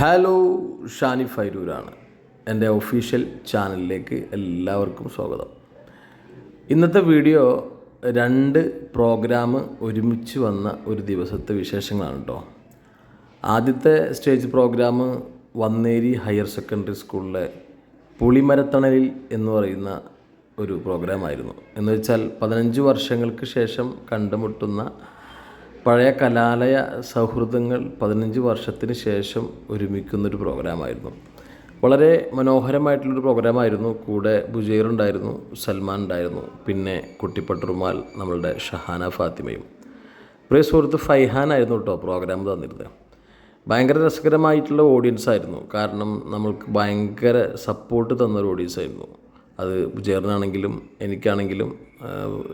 Hello Shani ഫൈരൂരാണ് എന്റെ official ചാനലിലേക്ക് എല്ലാവർക്കും സ്വാഗതം. ഇന്നത്തെ വീഡിയോ രണ്ട് പ്രോഗ്രാം ഒരുമിച്ച് വന്ന ഒരു ദിവസത്തെ വിശേഷങ്ങളാണ് കേട്ടോ ആദ്യത്തെ stage programme Vanneri higher secondary സ്കൂളിലെ പുളിമരത്തണലിൽ എന്ന് പറയുന്ന ഒരു പ്രോഗ്രാമായിരുന്നു എന്ന് വെച്ചാൽ പതിനഞ്ച് വർഷങ്ങൾക്ക് ശേഷം കണ്ടുമുട്ടുന്ന പഴയ കലാലയ സൗഹൃദങ്ങൾ പതിനഞ്ച് വർഷത്തിന് ശേഷം ഒരുമിക്കുന്നൊരു പ്രോഗ്രാമായിരുന്നു. വളരെ മനോഹരമായിട്ടുള്ളൊരു പ്രോഗ്രാമായിരുന്നു. കൂടെ ബുജൈർ ഉണ്ടായിരുന്നു സൽമാൻ ഉണ്ടായിരുന്നു പിന്നെ കുട്ടിപ്പട്ടുറുമാൽ നമ്മളുടെ ഷഹാന ഫാത്തിമയും. പ്രിയ സുഹൃത്ത് ഫൈഹാൻ ആയിരുന്നു കേട്ടോ പ്രോഗ്രാം തന്നിരുന്നത്. ഭയങ്കര രസകരമായിട്ടുള്ള ഓഡിയൻസ് ആയിരുന്നു. കാരണം നമ്മൾക്ക് ഭയങ്കര സപ്പോർട്ട് തന്നൊരു ഓഡിയൻസ് ആയിരുന്നു. അത് ബുജേറിനാണെങ്കിലും എനിക്കാണെങ്കിലും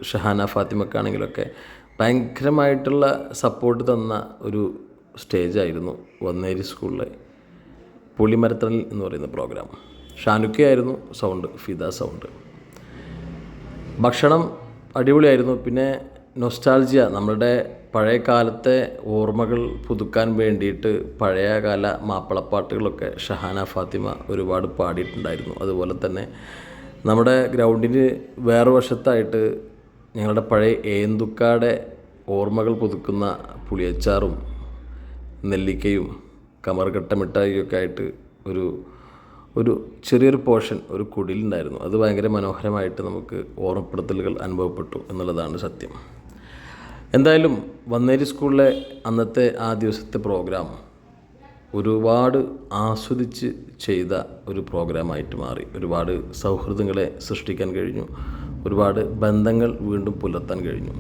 ഷഹാന ഫാത്തിമക്കാണെങ്കിലൊക്കെ ഭയങ്കരമായിട്ടുള്ള സപ്പോർട്ട് തന്ന ഒരു സ്റ്റേജായിരുന്നു വന്നേരി സ്കൂളിലെ പുളിമരത്തണൽ എന്ന് പറയുന്ന പ്രോഗ്രാം ഷാനുക്കയായിരുന്നു സൗണ്ട് ഫിദ സൗണ്ട് ഭക്ഷണം അടിപൊളിയായിരുന്നു. പിന്നെ നൊസ്റ്റാൾജിയ നമ്മുടെ പഴയ കാലത്തെ ഓർമ്മകൾ പുതുക്കാൻ വേണ്ടിയിട്ട് പഴയകാല മാപ്പിളപ്പാട്ടുകളൊക്കെ ഷഹാന ഫാത്തിമ ഒരുപാട് പാടിയിട്ടുണ്ടായിരുന്നു. അതുപോലെ തന്നെ നമ്മുടെ ഗ്രൗണ്ടിന് വേറെ വശത്തായിട്ട് ഞങ്ങളുടെ പഴയ ഏന്തുക്കാടെ ഓർമ്മകൾ പുതുക്കുന്ന പുളിയച്ചാറും നെല്ലിക്കയും കമർകട്ട മിഠായിയൊക്കെ ആയിട്ട് ഒരു ഒരു ചെറിയൊരു പോർഷൻ ഒരു കുടിലുണ്ടായിരുന്നു. അത് ഭയങ്കര മനോഹരമായിട്ട് നമുക്ക് ഓർമ്മപ്പെടുത്തലുകൾ അനുഭവപ്പെട്ടു എന്നുള്ളതാണ് സത്യം. എന്തായാലും വന്നേരി സ്കൂളിലെ അന്നത്തെ ആ ദിവസത്തെ പ്രോഗ്രാം ഒരുപാട് ആസ്വദിച്ച് ചെയ്ത ഒരു പ്രോഗ്രാമായിട്ട് മാറി. ഒരുപാട് സൗഹൃദങ്ങളെ സൃഷ്ടിക്കാൻ കഴിഞ്ഞു. ഒരുപാട് ബന്ധങ്ങൾ വീണ്ടും പുലർത്താൻ കഴിഞ്ഞു.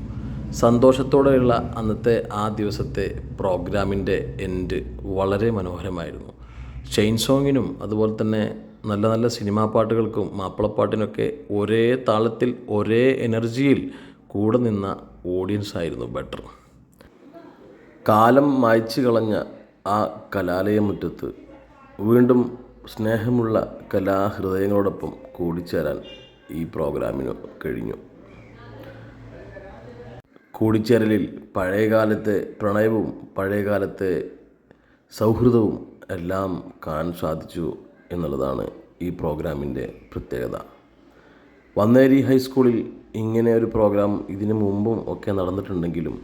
സന്തോഷത്തോടെയുള്ള അന്നത്തെ ആ ദിവസത്തെ പ്രോഗ്രാമിന്റെ എൻഡ് വളരെ മനോഹരമായിരുന്നു. ചെയിൻ സോങ്ങിനും അതുപോലെ തന്നെ നല്ല നല്ല സിനിമാ പാട്ടുകൾക്കും മാപ്പിളപ്പാട്ടിനൊക്കെ ഒരേ താളത്തിൽ ഒരേ എനർജിയിൽ കൂടെ നിന്ന ഓഡിയൻസ് ആയിരുന്നു ബെറ്റർ കാലം മായ്ച്ചു കളഞ്ഞ ആ കലാലയമുറ്റത്ത് വീണ്ടും സ്നേഹമുള്ള കലാഹൃദയങ്ങളോടൊപ്പം കൂടിച്ചേരാൻ ഈ പ്രോഗ്രാമിന് കഴിഞ്ഞു. കൂടിച്ചേരലിൽ പഴയകാലത്തെ പ്രണയവും പഴയകാലത്തെ സൗഹൃദവും എല്ലാം കാണാൻ സാധിച്ചു എന്നുള്ളതാണ് ഈ പ്രോഗ്രാമിന്റെ പ്രത്യേകത. വന്നേരി ഹൈസ്കൂളിൽ ഇങ്ങനെ ഒരു പ്രോഗ്രാം ഇതിനു മുമ്പും ഒക്കെ നടന്നിട്ടുണ്ടെങ്കിലും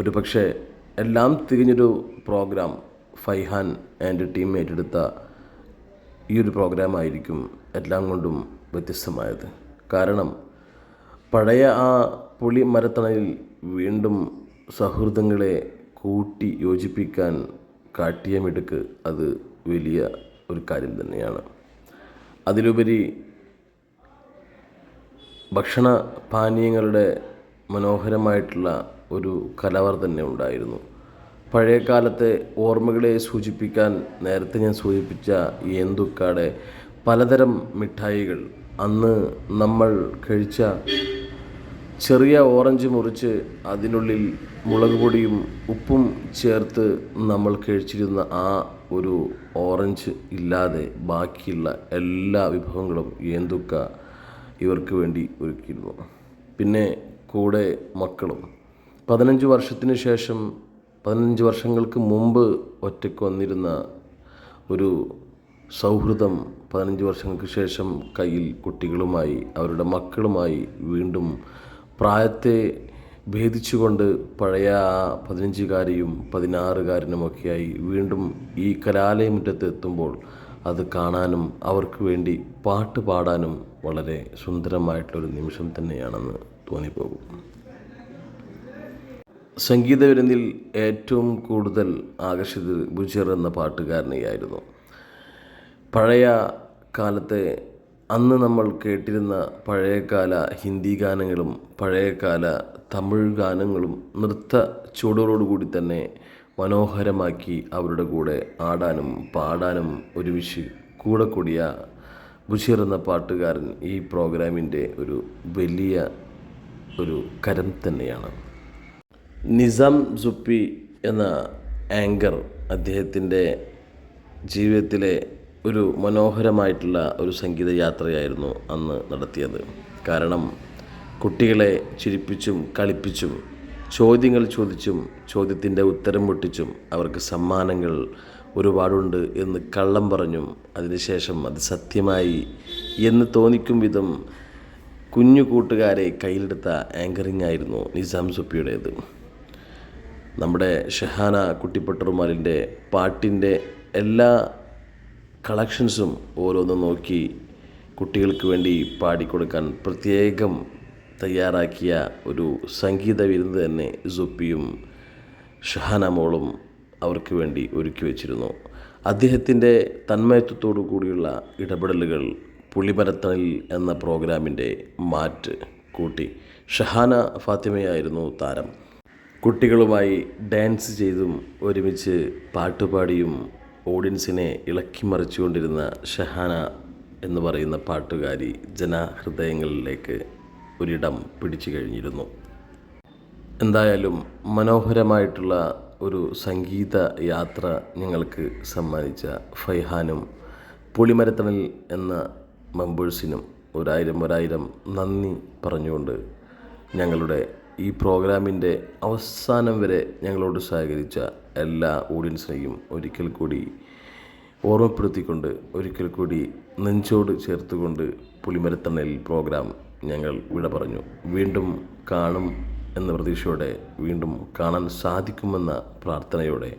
ഒരു പക്ഷേ എല്ലാം തികഞ്ഞൊരു പ്രോഗ്രാം ഫൈഹാൻ ആൻഡ് ടീം ഏറ്റെടുത്ത ഈ ഒരു പ്രോഗ്രാം ആയിരിക്കും എല്ലാം കൊണ്ടും വ്യത്യസ്തമായത്. കാരണം പഴയ ആ പുളി മരത്തണലിൽ വീണ്ടും സൗഹൃദങ്ങളെ കൂട്ടി യോജിപ്പിക്കാൻ കാട്ടിയ മിടുക്ക് അത് വലിയ ഒരു കാര്യം തന്നെയാണ്. അതിലുപരി ഭക്ഷണ പാനീയങ്ങളുടെ മനോഹരമായിട്ടുള്ള ഒരു കലവർ തന്നെ ഉണ്ടായിരുന്നു. പഴയ കാലത്തെ ഓർമ്മകളെ സൂചിപ്പിക്കാൻ നേരത്തെ ഞാൻ സൂചിപ്പിച്ച ഏന്തുക്കാടെ പലതരം മിഠായികൾ അന്ന് നമ്മൾ കഴിച്ച ചെറിയ ഓറഞ്ച് മുറിച്ച് അതിനുള്ളിൽ മുളക് പൊടിയും ഉപ്പും ചേർത്ത് നമ്മൾ കഴിച്ചിരുന്ന ആ ഒരു ഓറഞ്ച് ഇല്ലാതെ ബാക്കിയുള്ള എല്ലാ വിഭവങ്ങളും ഏന്തുക്ക ഇവർക്ക് വേണ്ടി ഒരുക്കിയിരുന്നു. പിന്നെ കൂടെ മക്കളും. പതിനഞ്ച് വർഷത്തിന് ശേഷം പതിനഞ്ച് വർഷങ്ങൾക്ക് മുമ്പ് ഒറ്റയ്ക്ക് വന്നിരുന്ന ഒരു സൗഹൃദം പതിനഞ്ച് വർഷങ്ങൾക്ക് ശേഷം കയ്യിൽ കുട്ടികളുമായി അവരുടെ മക്കളുമായി വീണ്ടും പ്രായത്തെ ഭേദിച്ചുകൊണ്ട് പഴയ ആ പതിനഞ്ചുകാരിയും പതിനാറുകാരനുമൊക്കെയായി വീണ്ടും ഈ കലാലയമുറ്റത്ത് എത്തുമ്പോൾ അത് കാണാനും അവർക്ക് വേണ്ടി പാട്ട് പാടാനും വളരെ സുന്ദരമായിട്ടുള്ളൊരു നിമിഷം തന്നെയാണെന്ന് തോന്നിപ്പോകും. സംഗീത വിരുന്നിൽ ഏറ്റവും കൂടുതൽ ആകർഷിച്ചത് ബുജർ എന്ന പാട്ടുകാരനെയായിരുന്നു. പഴയ കാലത്തെ അന്ന് നമ്മൾ കേട്ടിരുന്ന പഴയകാല ഹിന്ദി ഗാനങ്ങളും പഴയകാല തമിഴ് ഗാനങ്ങളും നൃത്ത ചുവടുകളോടുകൂടി തന്നെ മനോഹരമാക്കി അവരുടെ കൂടെ ആടാനും പാടാനും ഒരുമിച്ച് കൂടെ കൂടിയ ബുഷീർ എന്ന പാട്ടുകാരൻ ഈ പ്രോഗ്രാമിന്റെ ഒരു വലിയ ഒരു കരം തന്നെയാണ്. നിസാം സുപ്പി എന്ന ആങ്കർ അദ്ദേഹത്തിന്റെ ജീവിതത്തിലെ ഒരു മനോഹരമായിട്ടുള്ള ഒരു സംഗീത യാത്രയായിരുന്നു അന്ന് നടത്തിയത്. കാരണം കുട്ടികളെ ചിരിപ്പിച്ചും കളിപ്പിച്ചും ചോദ്യങ്ങൾ ചോദിച്ചും ചോദ്യത്തിന്റെ ഉത്തരം പൊട്ടിച്ചും അവർക്ക് സമ്മാനങ്ങൾ ഒരുപാടുണ്ട് എന്ന് കള്ളം പറഞ്ഞും അതിനുശേഷം അത് സത്യമായി എന്ന് തോന്നിക്കും വിധം കുഞ്ഞു കൂട്ടുകാരെ കയ്യിലെടുത്ത ആങ്കറിംഗ് ആയിരുന്നു നിസാം സുപ്പിയുടേത്. നമ്മുടെ ഷെഹാന കുട്ടിപ്പട്ടറുമാലിന്റെ പാട്ടിന്റെ എല്ലാ കളക്ഷൻസും ഓരോന്നും നോക്കി കുട്ടികൾക്ക് വേണ്ടി പാടിക്കൊടുക്കാൻ പ്രത്യേകം തയ്യാറാക്കിയ ഒരു സംഗീത വിരുന്ന് തന്നെ സുപ്പിയും ഷഹാന മോളും അവർക്ക് വേണ്ടി ഒരുക്കി വച്ചിരുന്നു. അദ്ദേഹത്തിന്റെ തന്മയത്വത്തോടു കൂടിയുള്ള ഇടപെടലുകൾ പുളിമരത്തണിൽ എന്ന പ്രോഗ്രാമിന്റെ മാറ്റ് കൂട്ടി. ഷഹാന ഫാത്തിമയായിരുന്നു താരം. കുട്ടികളുമായി ഡാൻസ് ചെയ്തും ഒരുമിച്ച് പാട്ടുപാടിയും ഓഡിയൻസിനെ ഇളക്കി മറിച്ചുകൊണ്ടിരുന്ന ഷഹാന എന്ന് പറയുന്ന പാട്ടുകാരി ജനഹൃദയങ്ങളിലേക്ക് ഒരിടം പിടിച്ചു കഴിഞ്ഞിരുന്നു. എന്തായാലും മനോഹരമായിട്ടുള്ള ഒരു സംഗീത യാത്ര ഞങ്ങൾക്ക് സമ്മാനിച്ച ഫൈഹാനും പുളിമരത്തണൽ എന്ന മെമ്പേഴ്സിനും ഒരായിരം ഒരായിരം നന്ദി പറഞ്ഞുകൊണ്ട് ഞങ്ങളുടെ ഈ പ്രോഗ്രാമിന്റെ അവസാനം വരെ ഞങ്ങളോട് സഹകരിച്ച എല്ലാ ഓഡിയൻസിനെയും ഒരിക്കൽ കൂടി ഓർമ്മപ്പെടുത്തിക്കൊണ്ട് ഒരിക്കൽ കൂടി നെഞ്ചോട് ചേർത്തുകൊണ്ട് പുളിമരത്തണൽ പ്രോഗ്രാം ഞങ്ങൾ വിട പറഞ്ഞു. വീണ്ടും കാണും എന്ന പ്രതീക്ഷയോടെ വീണ്ടും കാണാൻ സാധിക്കുമെന്ന പ്രാർത്ഥനയോടെ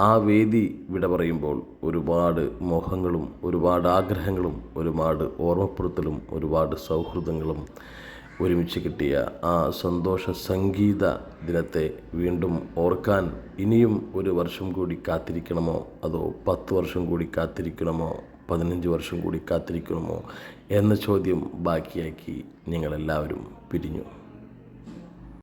ആ വേദി വിട പറയുമ്പോൾ ഒരുപാട് മോഹങ്ങളും ഒരുപാട് ആഗ്രഹങ്ങളും ഒരുപാട് ഓർമ്മപ്പെടുത്തലും ഒരുപാട് സൗഹൃദങ്ങളും ഒരുമിച്ച് കിട്ടിയ ആ സന്തോഷ സംഗീത ദിനത്തെ വീണ്ടും ഓർക്കാൻ ഇനിയും ഒരു വർഷം കൂടി കാത്തിരിക്കണമോ? അതോ പത്ത് വർഷം കൂടി കാത്തിരിക്കണമോ? പതിനഞ്ച് വർഷം കൂടി കാത്തിരിക്കണമോ? എന്ന ചോദ്യം ബാക്കിയാക്കി ഞങ്ങളെല്ലാവരും പിരിഞ്ഞു.